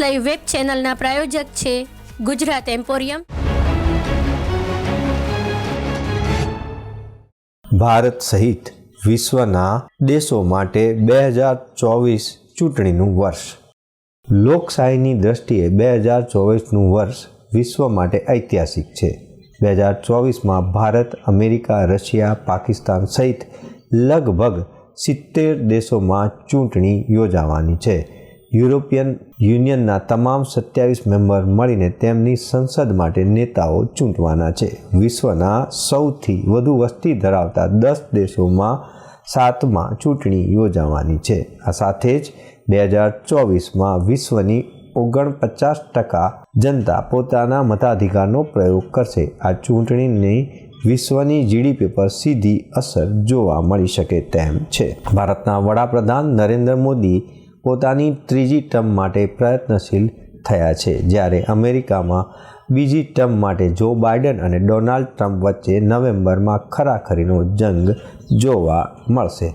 Live web ચેનલના પ્રાયોજક છે Gujarat emporium. Bharat સહિત વિશ્વના દેશો માટે બે હજાર ચોવીસ ચૂંટણીનું વર્ષ. લોકશાહીની દ્રષ્ટિએ બે હજાર ચોવીસનું વર્ષ વિશ્વ માટે ઐતિહાસિક છે. બે હજાર ચોવીસમાં ભારત, અમેરિકા, રશિયા, પાકિસ્તાન સહિત લગભગ સિત્તેર દેશોમાં ચૂંટણી યોજાવાની છે. યુરોપિયન યુનિયનના તમામ સત્યાવીસ મેમ્બર મળીને તેમની સંસદ માટે નેતાઓ ચૂંટવાના છે. વિશ્વના સૌથી વધુ વસ્તી ધરાવતા દસ દેશોમાં સાતમાં ચૂંટણી યોજાવાની છે. આ સાથે જ બે હજાર ચોવીસમાં વિશ્વની ઓગણપચાસ ટકા જનતા પોતાના મતાધિકારનો પ્રયોગ કરશે. આ ચૂંટણીની વિશ્વની જીડીપી પર સીધી અસર જોવા મળી શકે તેમ છે. ભારતના વડાપ્રધાન નરેન્દ્ર મોદી પોતાની ત્રીજી ટર્મ માટે પ્રયત્નશીલ થયા છે. જ્યારે અમેરિકામાં બીજી ટર્મ માટે જો બાઇડન અને ડોનાલ્ડ ટ્રમ્પ વચ્ચે નવેમ્બરમાં ખરાખરીનો જંગ જોવા મળશે.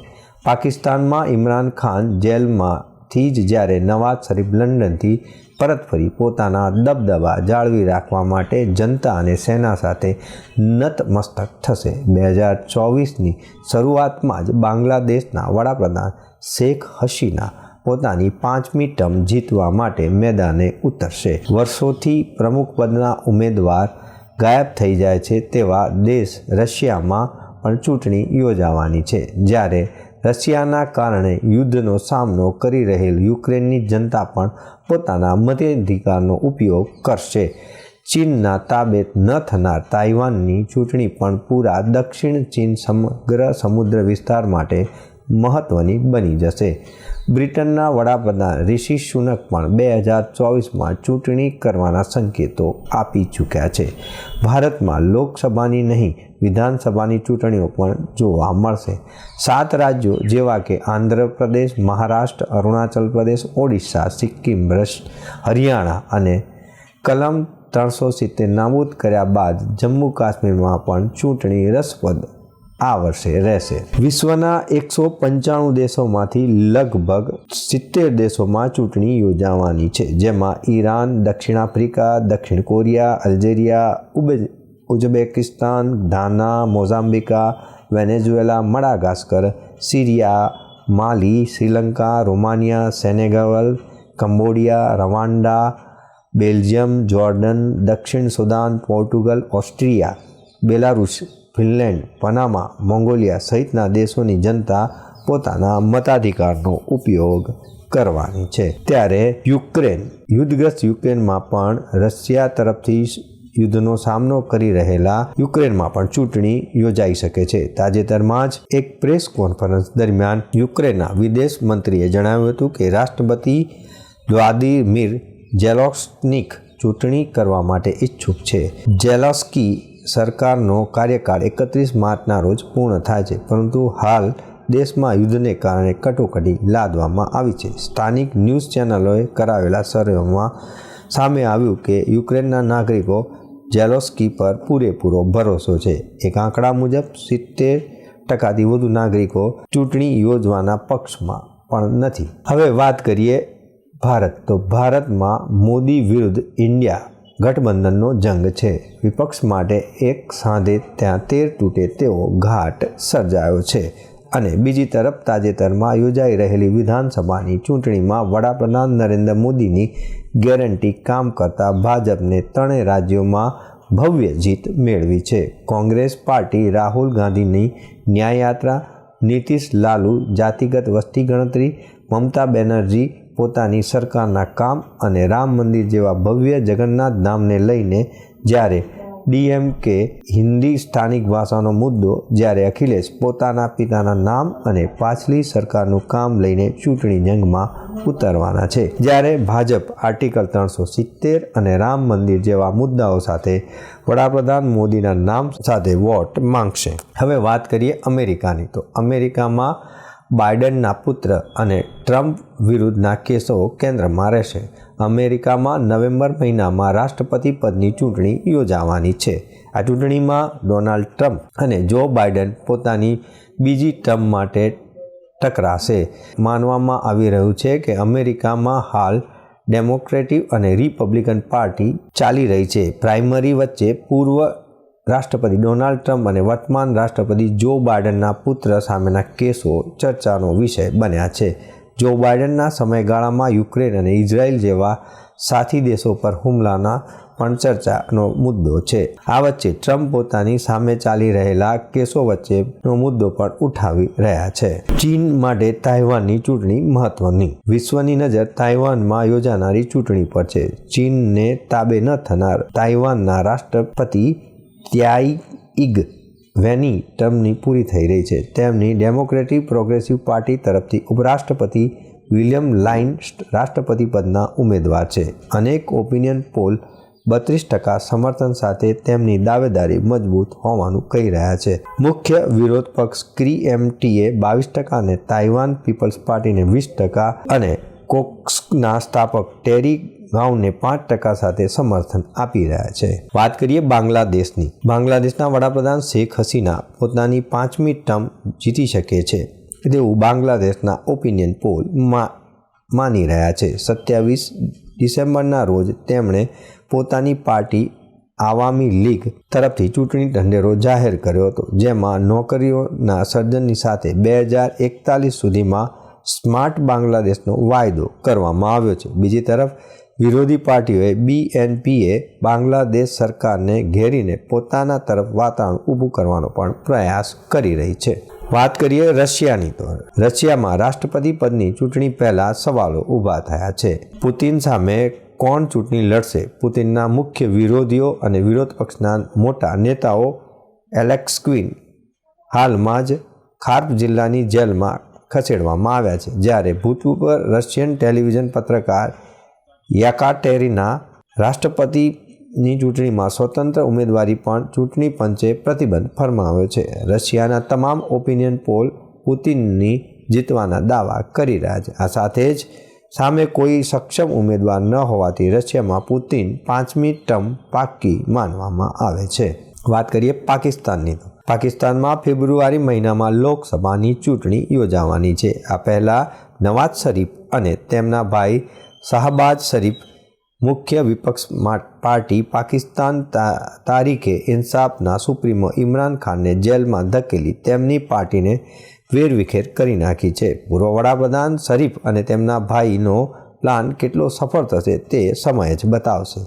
પાકિસ્તાનમાં ઇમરાન ખાન જેલમાંથી જ જ્યારે નવાઝ શરીફ લંડનથી પરત ફરી પોતાના દબદબા જાળવી રાખવા માટે જનતા અને સેના સાથે નતમસ્તક થશે. બે હજાર ચોવીસની શરૂઆતમાં જ બાંગ્લાદેશના વડાપ્રધાન શેખ હસીના પોતાની પાંચમી ટર્મ જીતવા માટે મેદાને ઉતરશે. વર્ષોથી પ્રમુખ પદના ઉમેદવાર ગાયબ થઈ જાય છે તેવા દેશ રશિયામાં પણ ચૂંટણી યોજાવાની છે. જ્યારે રશિયાના કારણે યુદ્ધનો સામનો કરી રહેલ યુક્રેનની જનતા પણ પોતાના મતાધિકારનો ઉપયોગ કરશે. ચીનના તાબેત ન થનાર તાઇવાનની ચૂંટણી પણ પૂરા દક્ષિણ ચીન સમગ્ર સમુદ્ર વિસ્તાર માટે મહત્ત્વની બની જશે. બ્રિટનના વડાપ્રધાન રિષિ સુનક પણ બે હજાર ચોવીસમાં ચૂંટણી કરવાના સંકેતો આપી ચૂક્યા છે. ભારતમાં લોકસભાની નહીં, વિધાનસભાની ચૂંટણીઓ પણ જોવા મળશે. સાત રાજ્યો જેવા કે આંધ્રપ્રદેશ, મહારાષ્ટ્ર, અરુણાચલ પ્રદેશ, ઓડિશા, સિક્કિમ હરિયાણા અને કલમ ત્રણસો સિત્તેર નાબૂદ કર્યા બાદ જમ્મુ કાશ્મીરમાં પણ ચૂંટણી રસપ્રદ આ વર્ષે રહેશે. વિશ્વના એકસો પંચાણું દેશોમાંથી લગભગ સિત્તેર દેશોમાં ચૂંટણી યોજાવાની છે, જેમાં ઈરાન, દક્ષિણ આફ્રિકા, દક્ષિણ Korea, Algeria, ઉબે, Uzbekistan, Ghana, Mozambique, Venezuela, Madagascar, Syria, Mali, Sri Lanka, Romania, Senegal, Cambodia Rwanda Belgium, Jordan, દક્ષિણ Sudan, Portugal, Austria, Belarus Finland, Panama, Mongolia સહિતના દેશોની જનતા પોતાના મતાધિકારનો ઉપયોગ કરવાની છે. ત્યારે યુક્રેન, યુદ્ધગ્રસ્ત યુક્રેનમાં પણ રશિયા તરફથી યુદ્ધનો સામનો કરી રહેલા યુક્રેનમાં પણ ચૂંટણી યોજાઈ શકે છે. તાજેતરમાં જ એક પ્રેસ કોન્ફરન્સ દરમિયાન યુક્રેનના વિદેશ મંત્રીએ જણાવ્યું હતું કે રાષ્ટ્રપતિ દ્વાદિમીર જેલોક્સનિક ચૂંટણી કરવા માટે ઈચ્છુક છે. જેલોસ્કી સરકારનો કાર્યકાળ એકત્રીસ માર્ચના રોજ પૂર્ણ થાય છે. પરંતુ હાલ દેશમાં યુદ્ધને કારણે કટોકટી લાદવામાં આવી છે. સ્થાનિક ન્યૂઝ ચેનલોએ કરાવેલા સર્વેમાં સામે આવ્યું કે યુક્રેનના નાગરિકો જેલોસ્કી પર પૂરેપૂરો ભરોસો છે. એક આંકડા મુજબ, સિત્તેર ટકાથી વધુ નાગરિકો ચૂંટણી યોજવાના પક્ષમાં પણ નથી. હવે વાત કરીએ ભારત. તો ભારતમાં મોદી વિરુદ્ધ ઇન્ડિયા ગઠબંધનનો જંગ છે. વિપક્ષ માટે એક સાંધે ત્યાં તેર તૂટે તેવો ઘાટ સર્જાયો છે અને બીજી તરફ તાજેતરમાં યોજાઈ રહેલી વિધાનસભાની ચૂંટણીમાં વડાપ્રધાન નરેન્દ્ર મોદીની ગેરંટી કામ કરતા ભાજપને ત્રણેય રાજ્યોમાં ભવ્ય જીત મેળવી છે. કોંગ્રેસ પાર્ટી રાહુલ ગાંધીની ન્યાયયાત્રા, નીતિશ લાલુ જાતિગત વસ્તી ગણતરી, મમતા બેનર્જી પોતાની સરકારના કામ અને રામ મંદિર જેવા ભવ્ય જગન્નાથ ધામને લઈને જ્યારે ડીએમકે હિન્દી સ્થાનિક ભાષાનો મુદ્દો, જ્યારે અખિલેશ પોતાના પિતાના નામ અને પાછલી સરકારનું કામ લઈને ચૂંટણી જંગમાં ઉતરવાના છે. જ્યારે ભાજપ આર્ટિકલ ત્રણસો સિત્તેર અને રામ મંદિર જેવા મુદ્દાઓ સાથે વડાપ્રધાન મોદીના નામ સાથે વોટ માંગશે. હવે વાત કરીએ અમેરિકાની. તો અમેરિકામાં બાઇડનના પુત્ર અને ટ્રમ્પ વિરુદ્ધના કેસો કેન્દ્રમાં રહેશે. અમેરિકામાં નવેમ્બર મહિનામાં રાષ્ટ્રપતિ પદની ચૂંટણી યોજાવાની છે. આ ચૂંટણીમાં ડોનાલ્ડ ટ્રમ્પ અને જો બાઇડન પોતાની બીજી ટર્મ માટે ટકરાશે. માનવામાં આવી રહ્યું છે કે અમેરિકામાં હાલ ડેમોક્રેટિક અને રિપબ્લિકન પાર્ટી ચાલી રહી છે. પ્રાઇમરી વચ્ચે પૂર્વ રાષ્ટ્રપતિ ડોનાલ્ડ ટ્રમ્પ અને વર્તમાન રાષ્ટ્રપતિ જો બાઇડનના પુત્ર સામેના કેસો ચર્ચાનો વિષય બન્યા છે. જો બાઇડનના સમયગાળામાં યુક્રેન અને ઇઝરાયલ જેવા સાથી દેશો પર હુમલાના પણ ચર્ચાનો મુદ્દો છે. આ વચ્ચે ટ્રમ્પ પોતાની સામે ચાલી રહેલા કેસો વચ્ચેનો મુદ્દો પણ ઉઠાવી રહ્યા છે. ચીન માટે તાઇવાનની ચૂંટણી મહત્વની. વિશ્વની નજર તાઇવાનમાં યોજાનારી ચૂંટણી પર છે. ચીનને તાબે ન થનાર તાઇવાનના રાષ્ટ્રપતિ ત્યાઈ ઇગ વેની ટર્મની પૂરી થઈ રહી છે. તેમની ડેમોક્રેટિક પ્રોગ્રેસિવ પાર્ટી તરફથી ઉપરાષ્ટ્રપતિ વિલિયમ લાઇન રાષ્ટ્રપતિ પદના ઉમેદવાર છે. અનેક ઓપિનિયન પોલ બત્રીસ ટકા સમર્થન સાથે તેમની દાવેદારી મજબૂત હોવાનું કહી રહ્યા છે. મુખ્ય વિરોધ પક્ષ ક્રી એમટીએ બાવીસ ટકા અને તાઇવાન પીપલ્સ પાર્ટીને વીસ ટકા અને કોક્સના સ્થાપક ટેરી ગાઉને પાંચ ટકા સાથે સમર્થન આપી રહ્યા છે. વાત કરીએ બાંગ્લાદેશની. બાંગ્લાદેશના વડાપ્રધાન શેખ હસીના પોતાની પાંચમી ટર્મ જીતી શકે છે. તેવું બાંગ્લાદેશના ઓપિનિયન પોલમાં માની રહ્યા છે. સત્યાવીસ ડિસેમ્બરના રોજ તેમણે પોતાની પાર્ટી આવામી લીગ તરફથી ચૂંટણી ઢંઢેરો જાહેર કર્યો હતો, જેમાં નોકરીઓના સર્જનની સાથે બે હજાર એકતાલીસ સુધીમાં સ્માર્ટ બાંગ્લાદેશનો વાયદો કરવામાં આવ્યો છે. બીજી તરફ વિરોધી પાર્ટીઓએ બીએનપીએ બાંગ્લાદેશ સરકારને ઘેરીને પોતાના તરફ વાતાવરણ ઊભું કરવાનો પણ પ્રયાસ કરી રહી છે. વાત કરીએ રશિયાની તો. રશિયામાં રાષ્ટ્રપતિ પદની ચૂંટણી પહેલા સવાલો ઊભા થયા છે. પુતિન સામે કોણ ચૂંટણી લડશે? પુતિનના મુખ્ય વિરોધીઓ અને વિરોધ પક્ષના મોટા નેતાઓ એલેક્સ ક્વિન હાલમાં જ ખાર્પ જિલ્લાની જેલમાં ખસેડવામાં આવ્યા છે. જ્યારે ભૂતપૂર્વ રશિયન ટેલિવિઝન પત્રકાર યાકાટેરીના રાષ્ટ્રપતિની ચૂંટણીમાં સ્વતંત્ર ઉમેદવારી પણ ચૂંટણી પંચે પ્રતિબંધ ફરમાવ્યો છે. રશિયાના તમામ ઓપિનિયન પોલ પુતિનની જીતવાના દાવા કરી રહ્યા છે. આ સાથે જ સામે કોઈ સક્ષમ ઉમેદવાર ન હોવાથી રશિયામાં પુતિન પાંચમી ટર્મ પાકી માનવામાં આવે છે. વાત કરીએ પાકિસ્તાનની તો. પાકિસ્તાનમાં ફેબ્રુઆરી મહિનામાં લોકસભાની ચૂંટણી યોજાવાની છે. આ પહેલાં નવાઝ શરીફ અને તેમના ભાઈ શાહબાજ શરીફ મુખ્ય વિપક્ષ પાર્ટી પાકિસ્તાન તારીખે ઇન્સાફના સુપ્રીમો ઇમરાન ખાનને જેલમાં ધકેલી તેમની પાર્ટીને વેરવિખેર કરી નાખી છે. પૂર્વ વડાપ્રધાન શરીફ અને તેમના ભાઈનો પ્લાન કેટલો સફળ થશે તે સમય જ બતાવશે.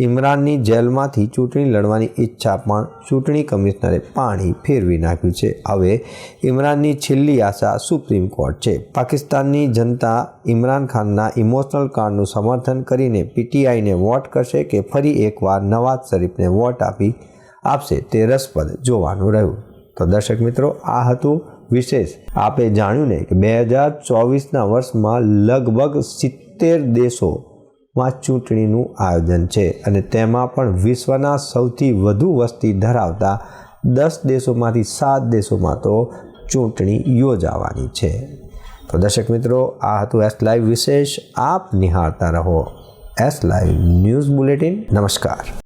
ઇમરાનની જેલમાંથી ચૂંટણી લડવાની ઈચ્છા પણ ચૂંટણી કમિશનરે પાણી ફેરવી નાખ્યું છે. હવે ઇમરાનની છેલ્લી આશા સુપ્રીમ કોર્ટ છે. પાકિસ્તાનની જનતા ઇમરાન ખાનના ઇમોશનલ કાર્ડનું સમર્થન કરીને પીટીઆઈને વોટ કરશે કે ફરી એકવાર નવાઝ શરીફને વોટ આપી આપશે તે રસપ્રદ જોવાનું રહ્યું. તો દર્શક મિત્રો, આ હતું વિશેષ. આપે જાણ્યું ને કે બે હજાર ચોવીસના વર્ષમાં લગભગ સિત્તેર દેશોમાં ચૂંટણીનું આયોજન છે અને તેમાં પણ વિશ્વના સૌથી વધુ વસ્તી ધરાવતા દસ દેશોમાંથી સાત દેશોમાં તો ચૂંટણી યોજાવાની છે. તો દર્શક મિત્રો, આ હતું એસ લાઈવ વિશેષ. આપ નિહાળતા રહો. S live news bulletin. નમસ્કાર.